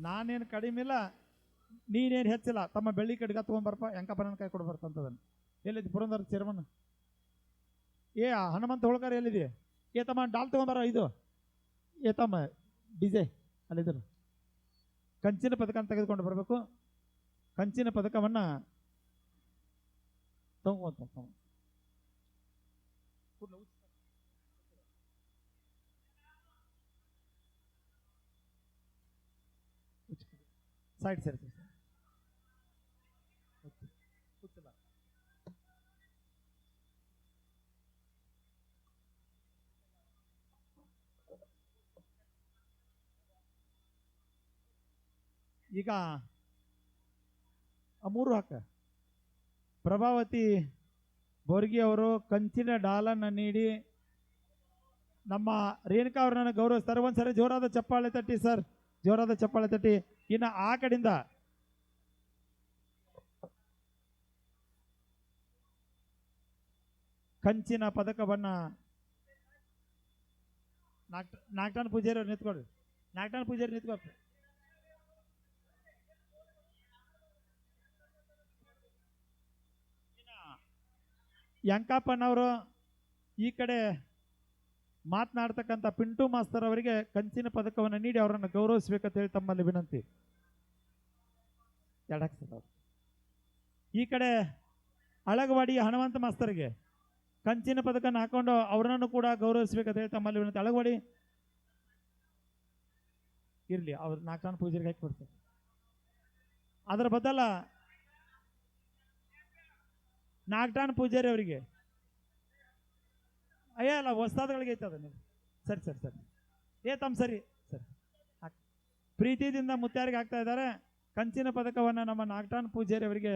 ನಾನೇನು ಕಡಿಮೆ ಇಲ್ಲ, ನೀನೇನು ಹೆಚ್ಚಿಲ್ಲ, ತಮ್ಮ ಬೆಳ್ಳಿ ಕಡ್ಗ ತೊಗೊಂಬರಪ್ಪ ಎಂಕಪ್ಪನ ಕೈ ಕೊಡು ಬರ್ತಂತದನ್ನು ಎಲ್ಲಿದ್ದು ಪುರಂದರ ಚೇರ್ಮನ್ ಏ ಹನುಮಂತ ಹೋಳ್ಕರ್ ಎಲ್ಲಿದೆ ಏ, ತಮ್ಮ ಡಾಲ್ ತೊಗೊಂಬರ ಇದು. ಏ, ತಮ್ಮ ಡಿಜೆ ಅಲ್ಲಿದ್ರು. ಕಂಚಿನ ಪದಕ ತೆಗೆದುಕೊಂಡು ಬರಬೇಕು. ಕಂಚಿನ ಪದಕವನ್ನು ತಗೊಂತ ಸೈಡ್ ಸರ್ ಈಗ ಮೂರು ಹಾಕ ಪ್ರಭಾವತಿ ಬೋರ್ಗಿ ಅವರು ಕಂಚಿನ ಡಾಲನ್ನು ನೀಡಿ ನಮ್ಮ ರೇಣುಕಾ ಅವ್ರನ್ನ ಗೌರವಿಸ್ತಾರೆ. ಒಂದ್ಸರಿ ಜೋರಾದ ಚಪ್ಪಾಳೆ ತಟ್ಟಿ ಸರ್. ಜೋರಾದ ಚಪ್ಪಾಳೆ ತಟ್ಟಿ. ಇನ್ನು ಆ ಕಡೆಯಿಂದ ಕಂಚಿನ ಪದಕವನ್ನ ನಾಕ್ ನಾಕ್ಟಾನ್ ಪೂಜಾರಿ ಅವ್ರು ನಿಂತ್ಕೊಳ್ರಿ ನಾಕ್ಟಾನ್ ಪೂಜಾರಿ ನಿಂತ್ಕೊಳ್ರಿ. ಯಂಕಪ್ಪನವರು ಈ ಕಡೆ ಮಾತನಾಡ್ತಕ್ಕಂಥ ಪಿಂಟು ಮಾಸ್ತರ್ ಅವರಿಗೆ ಕಂಚಿನ ಪದಕವನ್ನು ನೀಡಿ ಅವರನ್ನು ಗೌರವಿಸಬೇಕಂತ ಹೇಳಿ ತಮ್ಮಲ್ಲಿ ವಿನಂತಿ. ಈ ಕಡೆ ಅಳಗವಾಡಿ ಹನುಮಂತ ಮಾಸ್ತರಿಗೆ ಕಂಚಿನ ಪದಕನ ಹಾಕೊಂಡು ಅವರನ್ನು ಕೂಡ ಗೌರವಿಸಬೇಕಂತ ಹೇಳಿ ತಮ್ಮಲ್ಲಿ ವಿನಂತಿ. ಅಳಗವಾಡಿ. ಇರಲಿ, ಅವ್ರ ನಾಲ್ಕು ಜನ ಪೂಜೆಗೆ ಹಾಕಿ ಕೊಡ್ತಾರೆ ಅದರ ಬದಲ ನಾಗ್ಟಾನ್ ಪೂಜಾರಿ ಅವರಿಗೆ ಅಯ್ಯ ಅಲ್ಲ ಹೊಸ್ತಾದಗಳಿಗೆ ಐತೆ ಅದನ್ನ ಸರಿ ಸರಿ ಸರಿ. ಏ, ತಮ್ಮ, ಸರಿ ಸರಿ. ಪ್ರೀತಿಯಿಂದ ಮುತ್ಯಾರಿಗೆ ಹಾಕ್ತಾ ಇದ್ದಾರೆ. ಕಂಚಿನ ಪದಕವನ್ನು ನಮ್ಮ ನಾಗಟಾನ್ ಪೂಜಾರಿ ಅವರಿಗೆ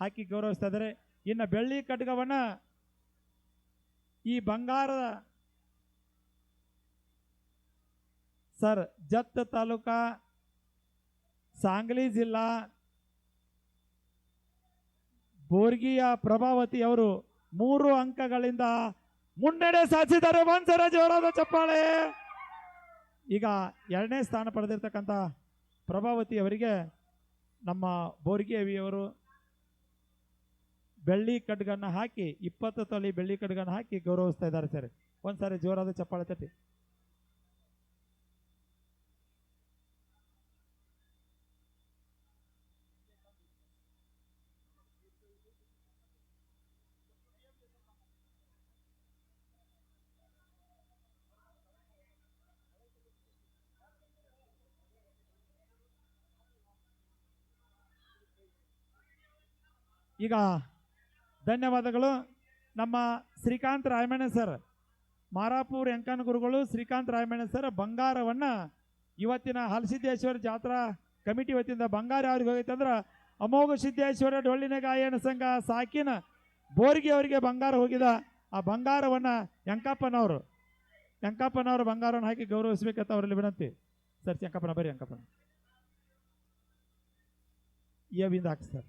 ಹಾಕಿ ಗೌರವಿಸ್ತಾ ಇದ್ದಾರೆ. ಇನ್ನು ಬೆಳ್ಳಿ ಕಡ್ಗವನ್ನು ಈ ಬಂಗಾರದ ಸರ್, ಜತ್ ತಾಲೂಕಾ, ಸಾಂಗ್ಲಿ ಜಿಲ್ಲಾ ಬೋರ್ಗಿಯ ಪ್ರಭಾವತಿ ಅವರು ಮೂರು ಅಂಕಗಳಿಂದ ಮುನ್ನಡೆ ಸಾಧಿಸಿದ್ದಾರೆ ಒಂದ್ಸರ ಜೋರಾದ ಚಪ್ಪಾಳೆ. ಈಗ ಎರಡನೇ ಸ್ಥಾನ ಪಡೆದಿರ್ತಕ್ಕಂಥ ಪ್ರಭಾವತಿ ಅವರಿಗೆ ನಮ್ಮ ಬೋರ್ಗಿ ಅವಿಯವರು ಬೆಳ್ಳಿ ಕಡ್ಗನ್ನ ಹಾಕಿ ಇಪ್ಪತ್ತು ತೊಲಿ ಬೆಳ್ಳಿ ಕಡ್ಗನ್ನ ಹಾಕಿ ಗೌರವಿಸ್ತಾ ಇದ್ದಾರೆ ಸರ್. ಒಂದ್ಸಾರಿ ಜೋರಾದ ಚಪ್ಪಾಳೆ ತಟ್ಟಿ. ಈಗ ಧನ್ಯವಾದಗಳು. ನಮ್ಮ ಶ್ರೀಕಾಂತ್ ರಾಯಮಣ್ಣ ಸರ್, ಮಾರಾಪುರ್ ಎಂಕನ್ ಗುರುಗಳು ಶ್ರೀಕಾಂತ್ ರಾಯಮಣ್ಣ ಸರ್, ಬಂಗಾರವನ್ನು ಇವತ್ತಿನ ಹಲಸಿದ್ದೇಶ್ವರ ಜಾತ್ರಾ ಕಮಿಟಿ ವತಿಯಿಂದ ಬಂಗಾರ ಅವ್ರಿಗೆ ಹೋಗೈತೆ ಅಂದ್ರೆ ಅಮೋಘ ಸಿದ್ದೇಶ್ವರ ಡೊಳ್ಳಿನ ಗಾಯನ ಸಂಘ ಸಾಕಿನ ಬೋರ್ಗಿ ಅವರಿಗೆ ಬಂಗಾರ ಹೋಗಿದ ಆ ಬಂಗಾರವನ್ನ ಯಂಕಪ್ಪನವರು ಯಂಕಪ್ಪನವರು ಬಂಗಾರವನ್ನು ಹಾಕಿ ಗೌರವಿಸಬೇಕಂತ ಅವರಲ್ಲಿ ವಿನಂತಿ. ಸರ್ ಯಂಕಪ್ಪನ ಬರ್ರಿ ಯಂಕಪ್ಪನ ಈ ಅವಿಂದ ಹಾಕಿ ಸರ್.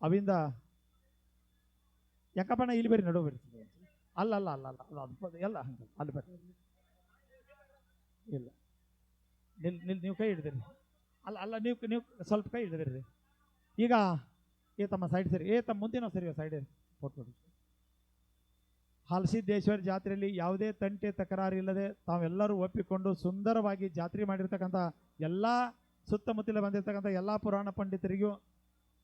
ಅವಿಂದ ಯಾಕಪ್ಪಣ್ಣ ಇಲ್ಲಿ ಬರ್ರಿ ನಡು ಬರ್ರಿ. ಅಲ್ಲ ಅಲ್ಲ ಅಲ್ಲ ಅಲ್ಲ ಎಲ್ಲ ಹಂಗೆ ಅಲ್ಲಿ ಬರ್ರಿ. ಇಲ್ಲ. ನಿಲ್ ನಿಲ್, ನೀವು ಕೈ ಹಿಡಿದಿರಿ. ಅಲ್ಲ ಅಲ್ಲ, ನೀವು ನೀವು ಸ್ವಲ್ಪ ಕೈ ಹಿಡಿದಿರಿ. ಈಗ ಏ ತಮ್ಮ ಸೈಡ್ ಸರಿ, ಏ ತಮ್ಮ ಮುಂದಿನ ಸರಿ ಸೈಡ್ ಫೋಟೋ ಹಲಸಿದ್ದೇಶ್ವರ ಜಾತ್ರೆಯಲ್ಲಿ ಯಾವುದೇ ತಂಟೆ ತಕರಾರು ಇಲ್ಲದೆ ತಾವೆಲ್ಲರೂ ಒಪ್ಪಿಕೊಂಡು ಸುಂದರವಾಗಿ ಜಾತ್ರೆ ಮಾಡಿರ್ತಕ್ಕಂಥ ಎಲ್ಲ ಸುತ್ತಮುತ್ತಲ ಬಂದಿರತಕ್ಕಂಥ ಎಲ್ಲ ಪುರಾಣ ಪಂಡಿತರಿಗೂ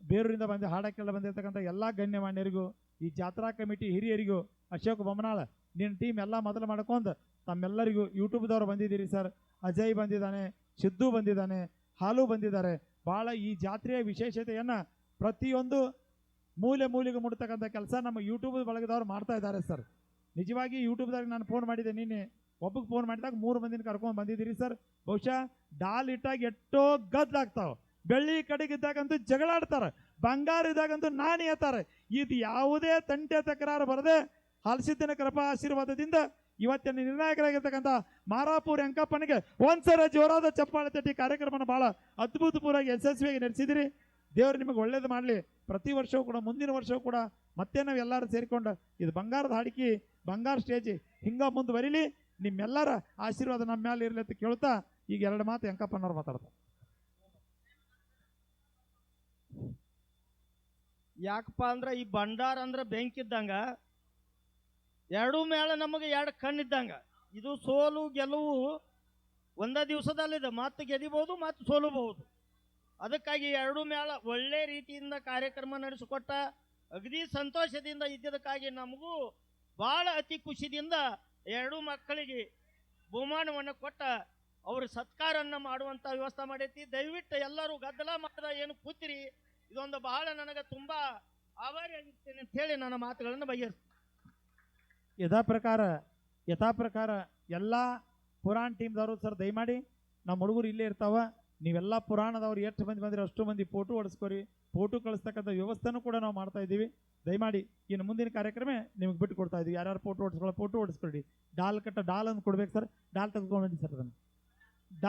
ಬೇರೂರಿಂದ ಬಂದು, ಹಾಡಕ್ಕೆಲ್ಲ ಬಂದಿರತಕ್ಕಂಥ ಎಲ್ಲ ಗಣ್ಯಮಾನ್ಯರಿಗೂ, ಈ ಜಾತ್ರಾ ಕಮಿಟಿ ಹಿರಿಯರಿಗೂ, ಅಶೋಕ್ ಬೊಮ್ಮನಾಳ ನಿನ್ನ ಟೀಮ್ ಎಲ್ಲ ಮೊದಲು ಮಾಡ್ಕೊಂಡು ತಮ್ಮೆಲ್ಲರಿಗೂ ಯೂಟ್ಯೂಬ್ದವ್ರು ಬಂದಿದ್ದೀರಿ ಸರ್. ಅಜಯ್ ಬಂದಿದ್ದಾನೆ, ಸಿದ್ದು ಬಂದಿದ್ದಾನೆ, ಹಾಲು ಬಂದಿದ್ದಾರೆ. ಭಾಳ ಈ ಜಾತ್ರೆಯ ವಿಶೇಷತೆಯನ್ನು ಪ್ರತಿಯೊಂದು ಮೂಲೆ ಮೂಲೆಗೆ ಮುಡ್ತಕ್ಕಂಥ ಕೆಲಸ ನಮ್ಮ ಯೂಟ್ಯೂಬ್ ಬಳಗದವ್ರು ಮಾಡ್ತಾ ಇದ್ದಾರೆ ಸರ್. ನಿಜವಾಗಿ ಯೂಟ್ಯೂಬ್ದಾಗ ನಾನು ಫೋನ್ ಮಾಡಿದ್ದೆ ನಿನ್ನೆ. ಒಬ್ಬಗೆ ಫೋನ್ ಮಾಡಿದಾಗ ಮೂರು ಮಂದಿನ ಕರ್ಕೊಂಡು ಬಂದಿದ್ದೀರಿ ಸರ್. ಬಹುಶಃ ಡಾಲ್ ಇಟ್ಟಾಗ ಎಷ್ಟೋ ಗದ್ದಾಗ್ತಾವ ಬೆಳ್ಳಿ ಕಡೆಗಿದ್ದಾಗಂತೂ ಜಗಳಾಡ್ತಾರೆ, ಬಂಗಾರ ಇದ್ದಾಗಂತೂ ನಾನು ಹೇಳ್ತಾರೆ, ಇದು ಯಾವುದೇ ತಂಟೆ ತಕರಾರು ಬರದೆ ಹಲಸಿದ್ದಿನ ಕೃಪಾ ಆಶೀರ್ವಾದದಿಂದ ಇವತ್ತಿನ ನಿರ್ಣಾಯಕರಾಗಿರ್ತಕ್ಕಂಥ ಮಾರಾಪುರ ಅಂಕಪ್ಪನಿಗೆ ಒಂದ್ಸಲ ಜೋರಾದ ಚಪ್ಪಾಳೆ ತಟ್ಟಿ ಕಾರ್ಯಕ್ರಮನ ಬಹಳ ಅದ್ಭುತಪೂರ್ವವಾಗಿ ಯಶಸ್ವಿಯಾಗಿ ನಡೆಸಿದಿರಿ. ದೇವರು ನಿಮಗೆ ಒಳ್ಳೇದು ಮಾಡಲಿ. ಪ್ರತಿ ವರ್ಷವೂ ಕೂಡ, ಮುಂದಿನ ವರ್ಷವೂ ಕೂಡ ಮತ್ತೆ ನಾವು ಎಲ್ಲರೂ ಸೇರಿಕೊಂಡು ಇದು ಬಂಗಾರದ ಹಾಡಿಕೆ, ಬಂಗಾರ ಸ್ಟೇಜ್ ಹಿಂಗ ಮುಂದುವರಿಲಿ. ನಿಮ್ಮೆಲ್ಲರ ಆಶೀರ್ವಾದ ನಮ್ಮ ಮೇಲೆ ಇರಲಿ ಅಂತ ಕೇಳ್ತಾ ಈಗ ಎರಡು ಮಾತು ಅಂಕಪ್ಪನವ್ರು ಮಾತಾಡ್ತಾರೆ. ಯಾಕಪ್ಪ ಅಂದ್ರೆ ಈ ಭಂಡಾರ ಅಂದ್ರೆ ಬೆಂಕಿ ಇದ್ದಂಗ, ಎರಡು ಮೇಲೆ ನಮಗೆ ಎರಡು ಕಣ್ಣಿದ್ದಂಗ ಇದು ಸೋಲು ಗೆಲುವು ಒಂದೇ ದಿವಸದಲ್ಲಿದೆ. ಮತ್ತೆ ಗೆದಿಬಹುದು ಮತ್ತೆ ಸೋಲಬಹುದು. ಅದಕ್ಕಾಗಿ ಎರಡು ಮೇಳ ಒಳ್ಳೆ ರೀತಿಯಿಂದ ಕಾರ್ಯಕ್ರಮ ನಡೆಸಿಕೊಟ್ಟ ಅಗದಿ ಸಂತೋಷದಿಂದ ಇದ್ದಿದ್ದಕ್ಕಾಗಿ ನಮಗೂ ಭಾಳ ಅತಿ ಖುಷಿದಿಂದ ಎರಡು ಮಕ್ಕಳಿಗೆ ಬಹುಮಾನವನ್ನು ಕೊಟ್ಟ ಅವ್ರ ಸತ್ಕಾರವನ್ನು ಮಾಡುವಂತ ವ್ಯವಸ್ಥೆ ಮಾಡೈತಿ. ದಯವಿಟ್ಟು ಎಲ್ಲರೂ ಗದ್ದಲ ಮಾಡಿದ ಏನು ಕೂತಿರಿ. ಇದೊಂದು ಬಹಳ ನನಗೆ ತುಂಬಾ ಆಭಾರಿ ಆಗಿರ್ತೇನೆ ಅಂತ ಹೇಳಿ ನನ್ನ ಮಾತುಗಳನ್ನು ಬಗೆಹರಿಸ್ತೀನಿ ಯಥಾ ಪ್ರಕಾರ ಯಥಾ ಪ್ರಕಾರ ಎಲ್ಲ ಪುರಾಣ ಟೀಮ್ದವರು ಸರ್ ದಯಮಾಡಿ, ನಮ್ಮ ಹುಡುಗರು ಇಲ್ಲೇ ಇರ್ತಾವ, ನೀವೆಲ್ಲ ಪುರಾಣದವ್ರು ಎಷ್ಟು ಮಂದಿ ಬಂದಿರೋ ಅಷ್ಟು ಮಂದಿ ಫೋಟೋ ಹೊಡೆಸ್ಕೊರಿ, ಫೋಟೋ ಕಳಿಸ್ತಕ್ಕಂಥ ವ್ಯವಸ್ಥೆನೂ ಕೂಡ ನಾವು ಮಾಡ್ತಾ ಇದ್ದೀವಿ. ದಯಮಾಡಿ, ಇನ್ನು ಮುಂದಿನ ಕಾರ್ಯಕ್ರಮ ನಿಮಗೆ ಬಿಟ್ಟು ಕೊಡ್ತಾ ಇದ್ದೀವಿ ಯಾರ್ಯಾರು ಫೋಟೋ ಹೊಡಿಸ್ಕೊಳ್ಳೋ ಫೋಟೋ ಹೊಡಿಸ್ಕೊಳ್ಳಿ ಡಾಲ್ ಕಟ್ಟ ಡಾಲ್ ಅಂತ ಕೊಡ್ಬೇಕು ಸರ್. ಡಾಲ್ ತೆಗೆದುಕೊಂಡು ಸರ್ ಅದನ್ನು.